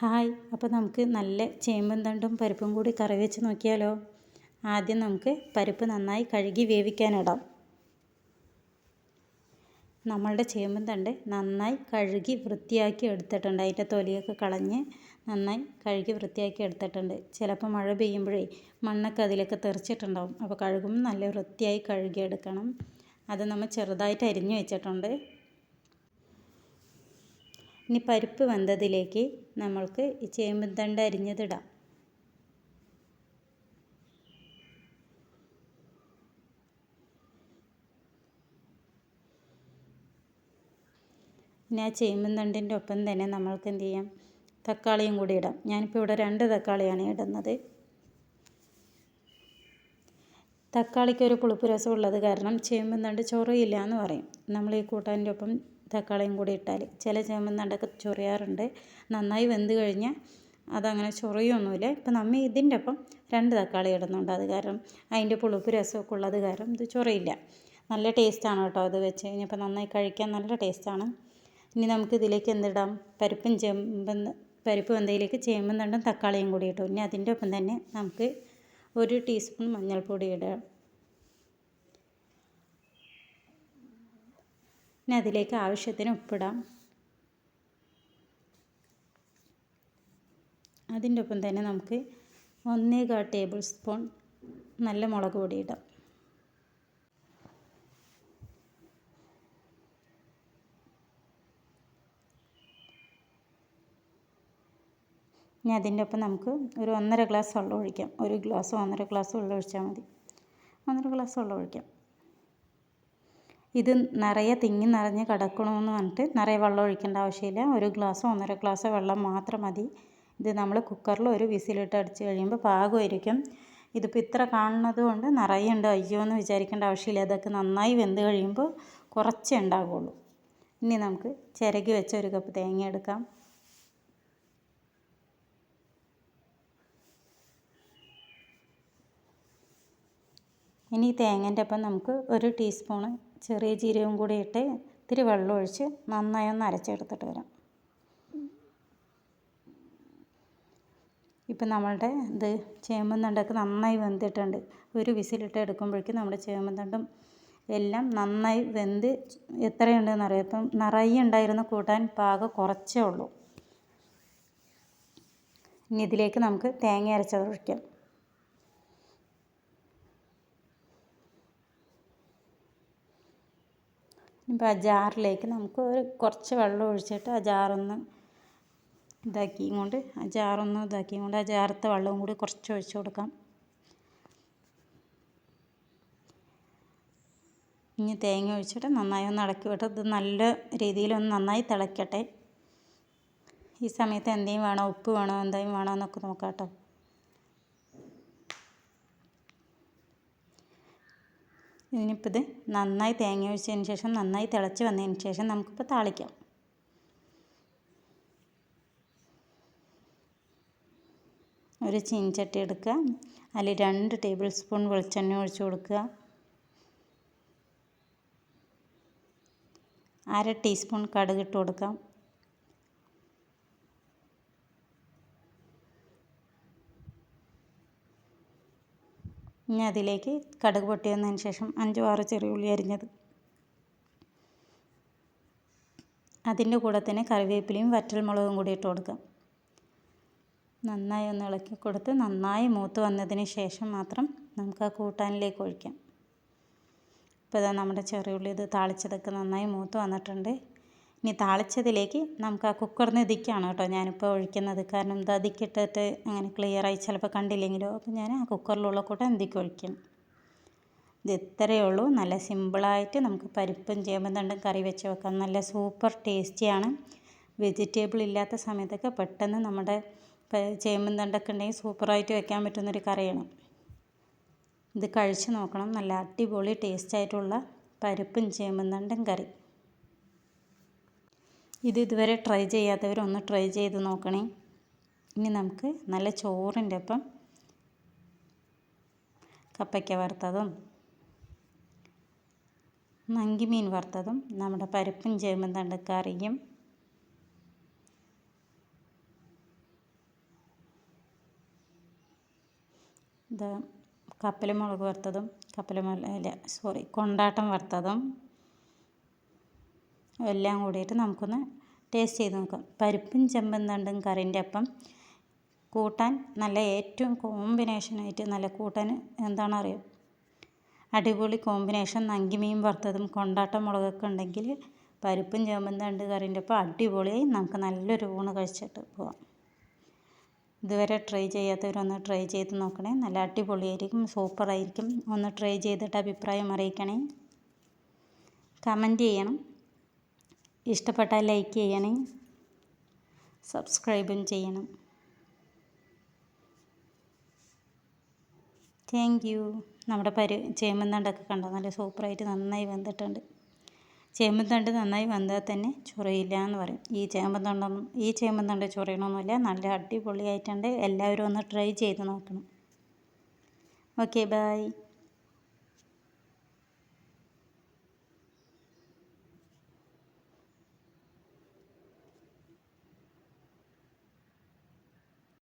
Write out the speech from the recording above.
Hi അപ്പോൾ നമുക്ക് നല്ല ചേമ്പും തണ്ടും പരിപ്പും കൂടി കറി വെച്ച് നോക്കിയാലോ? ആദ്യം നമുക്ക് പരിപ്പ് നന്നായി കഴുകി വേവിക്കാനിടാം. നമ്മളുടെ ചേമ്പും തണ്ട് നന്നായി കഴുകി വൃത്തിയാക്കി എടുത്തിട്ടുണ്ട്. അതിന്റെ തൊലിയൊക്കെ കളഞ്ഞ് നന്നായി കഴുകി വൃത്തിയാക്കി എടുത്തിട്ടുണ്ട്. ചിലപ്പോൾ മഴ പെയ്യുമ്പോഴേ മണ്ണൊക്കെ അതിലൊക്കെ തെറിച്ചിട്ടുണ്ടാവും. അപ്പോൾ കഴുകുമ്പോൾ നല്ല വൃത്തിയായി കഴുകിയെടുക്കണം. അത് നമ്മൾ ചെറുതായിട്ട് അരിഞ്ഞു വെച്ചിട്ടുണ്ട്. ഇനി പരിപ്പ് വെന്തതിലേക്ക് നമ്മൾക്ക് ഈ ചേമ്പും തണ്ട് അരിഞ്ഞതിടാം. ഇനി ആ ചേമ്പും തണ്ടിന്റെ ഒപ്പം തന്നെ നമ്മൾക്ക് എന്ത് ചെയ്യാം? തക്കാളിയും കൂടി ഇടാം. ഞാനിപ്പോൾ ഇവിടെ രണ്ട് തക്കാളിയാണ് ഇടുന്നത്. തക്കാളിക്ക് ഒരു പുളിപ്പ് രസം ഉള്ളത് കാരണം ചേമ്പും തണ്ട് ചൊറയില്ല എന്ന് പറയും. നമ്മൾ ഈ കൂട്ടാന്റെ ഒപ്പം തക്കാളിയും കൂടി ഇട്ടാൽ ചില ചേമ്പും നടക്ക് ചൊറിയാറുണ്ട്. നന്നായി വെന്ത് കഴിഞ്ഞാൽ അതങ്ങനെ ചൊറിയൊന്നുമില്ല. ഇപ്പം നമ്മൾ ഇതിന്റെ ഒപ്പം രണ്ട് തക്കാളി ഇടുന്നുണ്ട്. അത് കാരണം അതിന്റെ പുളിപ്പ് രസമൊക്കെ ഉള്ളത് കാരണം ഇത് ചൊറയില്ല. നല്ല ടേസ്റ്റാണ് കേട്ടോ അത് വെച്ച് കഴിഞ്ഞപ്പോൾ നന്നായി കഴിക്കാൻ നല്ല ടേസ്റ്റാണ്. ഇനി നമുക്ക് ഇതിലേക്ക് എന്തിടാം? പരിപ്പും ചേമ്പും പരിപ്പ് വെന്തയിലേക്ക് ചേമ്പും തണ്ടും തക്കാളിയും കൂടി ഇട്ടു. ഇനി അതിന്റെ ഒപ്പം തന്നെ നമുക്ക് ഒരു ടീസ്പൂൺ മഞ്ഞൾപ്പൊടി ഇടാം. ഇനി അതിലേക്ക് ആവശ്യത്തിന് ഉപ്പിടാം. അതിന്റെ ഒപ്പം തന്നെ നമുക്ക് ഒന്നേകാൽ ടേബിൾ സ്പൂൺ നല്ല മുളക് പൊടി ഇടാം. ഇനി അതിന്റെ ഒപ്പം നമുക്ക് ഒരു ഒന്നര ഗ്ലാസ് വെള്ളം ഒഴിക്കാം. ഒരു ഗ്ലാസ് ഒന്നര ഗ്ലാസ് വെള്ളം ഒഴിച്ചാൽ മതി. ഒന്നര ഗ്ലാസ് വെള്ളം ഒഴിക്കാം. ഇത് നിറയെ തിങ്ങി നിറഞ്ഞ് കിടക്കണമെന്ന് പറഞ്ഞിട്ട് നിറയെ വെള്ളം ഒഴിക്കേണ്ട ആവശ്യമില്ല. ഒരു ഗ്ലാസ്സോ ഒന്നര ഗ്ലാസ്സോ വെള്ളം മാത്രം മതി. ഇത് നമ്മൾ കുക്കറിൽ ഒരു വിസിലിട്ട് അടിച്ച് കഴിയുമ്പോൾ പാകമായിരിക്കും. ഇതിപ്പോൾ ഇത്ര കാണുന്നത് കൊണ്ട് നിറയെ ഉണ്ട്. അയ്യോ എന്ന് വിചാരിക്കേണ്ട ആവശ്യമില്ല. അതൊക്കെ നന്നായി വെന്ത് കഴിയുമ്പോൾ കുറച്ചേ ഉണ്ടാകുള്ളൂ ഇനി നമുക്ക് ചിരകി വെച്ച ഒരു കപ്പ് തേങ്ങ എടുക്കാം. ഇനി തേങ്ങേന്റെ ഒപ്പം നമുക്ക് ഒരു ടീസ്പൂണ് ചെറിയ ജീരകം കൂടി ഇട്ട് ഇത്തിരി വെള്ളം ഒഴിച്ച് നന്നായി ഒന്ന് അരച്ചെടുത്തിട്ട് വരാം. ഇപ്പം നമ്മളുടെ ഇത് ചേമ്പന്തണ്ടൊക്കെ നന്നായി വെന്തിട്ടുണ്ട്. ഒരു വിസിലിട്ട് എടുക്കുമ്പോഴേക്കും നമ്മുടെ ചേമ്പന്തണ്ടും എല്ലാം നന്നായി വെന്ത് എത്രയുണ്ടെന്ന് അറിയാം. ഇപ്പം നിറയെ ഉണ്ടായിരുന്ന കൂട്ടാൻ പാകം കുറച്ചേ ഉള്ളൂ. ഇനി ഇതിലേക്ക് നമുക്ക് തേങ്ങ അരച്ചത് ഒഴിക്കാം ഇപ്പോൾ ആ ജാറിലേക്ക് നമുക്ക് ഒരു കുറച്ച് വെള്ളം ഒഴിച്ചിട്ട് ആ ജാറൊന്ന് ഇതാക്കിയും കൊണ്ട് ആ ജാറൊന്ന് ഇതാക്കിയും കൊണ്ട് ആ ജാറത്തെ വെള്ളവും കൂടി കുറച്ച് ഒഴിച്ച് കൊടുക്കാം. ഇനി തേങ്ങ ഒഴിച്ചിട്ട് നന്നായി ഒന്ന് ഇളക്കി വിട്ട് ഇത് നല്ല രീതിയിലൊന്ന് നന്നായി തിളയ്ക്കട്ടെ ഈ സമയത്ത് എന്തെങ്കിലും വേണോ ഉപ്പ് വേണോ എന്തെങ്കിലും വേണോ എന്നൊക്കെ നോക്കാം കേട്ടോ. ഇനിയിപ്പോൾ ഇത് നന്നായി തേങ്ങ ഒഴിച്ചതിന് ശേഷം നന്നായി തിളച്ച് വന്നതിന് ശേഷം നമുക്കിപ്പോൾ താളിക്കാം. ഒരു ചീനച്ചട്ടി എടുക്കുക. അതിൽ രണ്ട് ടേബിൾ സ്പൂൺ വെളിച്ചെണ്ണ ഒഴിച്ച് കൊടുക്കുക. അര ടീസ്പൂൺ കടുക് ഇട്ട് കൊടുക്കാം. ഇനി അതിലേക്ക് കടുക് പൊട്ടി വന്നതിന് ശേഷം അഞ്ചോ ആറോ ചെറിയ ഉള്ളി അരിഞ്ഞത്. അതിന്റെ കൂടെ തന്നെ കറിവേപ്പിലയും വറ്റൽമുളകും കൂടി ഇട്ട് കൊടുക്കാം. നന്നായി ഒന്ന് ഇളക്കി കൊടുത്ത് നന്നായി മൂത്ത് വന്നതിന് ശേഷം മാത്രം നമുക്ക് ആ കൂട്ടാനിലേക്ക് ഒഴിക്കാം. ഇപ്പോൾ ഇതാ നമ്മുടെ ചെറിയുള്ളി ഇത് താളിച്ചതൊക്കെ നന്നായി മൂത്ത് വന്നിട്ടുണ്ട്. ഇനി താളിച്ചതിലേക്ക് നമുക്ക് ആ കുക്കറിന് ഇതിക്കാണ് കേട്ടോ ഞാനിപ്പോൾ ഒഴിക്കുന്നത്. കാരണം ഇത് അതിക്കിട്ടിട്ട് അങ്ങനെ ക്ലിയറായി ചിലപ്പോൾ കണ്ടില്ലെങ്കിലോ അപ്പോൾ ഞാൻ ആ കുക്കറിലുള്ള കൂട്ടം എന്തിക്ക് ഒഴിക്കും. ഇത് ഇത്രയേ ഉള്ളൂ. നല്ല സിമ്പിളായിട്ട് നമുക്ക് പരിപ്പും ചേമ്പും തണ്ടും കറി വെച്ച് വെക്കാം. നല്ല സൂപ്പർ ടേസ്റ്റിയാണ് വെജിറ്റബിൾ ഇല്ലാത്ത സമയത്തൊക്കെ പെട്ടെന്ന് നമ്മുടെ ചേമ്പും തണ്ടൊക്കെ ഉണ്ടെങ്കിൽ സൂപ്പറായിട്ട് വെക്കാൻ പറ്റുന്നൊരു കറിയാണ്. ഇത് കഴിച്ച് നോക്കണം. നല്ല അടിപൊളി ടേസ്റ്റായിട്ടുള്ള പരിപ്പും ചേമ്പും തണ്ടും കറി. ഇത് ഇതുവരെ ട്രൈ ചെയ്യാത്തവരൊന്ന് ട്രൈ ചെയ്ത് നോക്കണേ. ഇനി നമുക്ക് നല്ല ചോറിന്റെ ഒപ്പം കപ്പയ്ക്ക വറുത്തതും നങ്കിമീൻ വറുത്തതും നമ്മുടെ പരിപ്പും ചേമ്പും തണ്ട് കറിയും കപ്പലമുളക് വറുത്തതും കപ്പലമുളക് അല്ല സോറി കൊണ്ടാട്ടം വറുത്തതും എല്ലാം കൂടിയിട്ട് നമുക്കൊന്ന് ടേസ്റ്റ് ചെയ്ത് നോക്കാം. പരിപ്പും ചെമ്പും തണ്ടും കറിന്റെ ഒപ്പം കൂട്ടാൻ നല്ല ഏറ്റവും കോമ്പിനേഷനായിട്ട് നല്ല കൂട്ടാൻ എന്താണ് അറിയാം അടിപൊളി കോമ്പിനേഷൻ നങ്കിമീൻ വറുത്തതും കൊണ്ടാട്ടം മുളകൊക്കെ ഉണ്ടെങ്കിൽ പരിപ്പും ചേമ്പും തണ്ട് കറിന്റെ ഒപ്പം അടിപൊളിയായി നമുക്ക് നല്ലൊരു ഊണ് കഴിച്ചിട്ട് പോവാം. ഇതുവരെ ട്രൈ ചെയ്യാത്തവരൊന്ന് ട്രൈ ചെയ്ത് നോക്കണേ. നല്ല അടിപൊളിയായിരിക്കും സൂപ്പറായിരിക്കും ഒന്ന് ട്രൈ ചെയ്തിട്ട് അഭിപ്രായം അറിയിക്കണേ. കമന്റ് ചെയ്യണം. ഇഷ്ടപ്പെട്ടാൽ ലൈക്ക് ചെയ്യണേ. സബ്സ്ക്രൈബും ചെയ്യണം. താങ്ക് യു നമ്മുടെ പരി ചേമ്പന്തണ്ടൊക്കെ കണ്ടോ? നല്ല സൂപ്പറായിട്ട് നന്നായി വെന്തിട്ടുണ്ട്. ചേമ്പന്തണ്ട് നന്നായി വന്നാൽ തന്നെ ചൊറയില്ല എന്ന് പറയും. ഈ ചേമ്പന്തണ്ടൊന്നും ഈ ചേമ്പന്തണ്ട് ചൊറയണമൊന്നുമില്ല. നല്ല അടിപൊളിയായിട്ടുണ്ട്. എല്ലാവരും ഒന്ന് ട്രൈ ചെയ്ത് നോക്കണം. Okay bye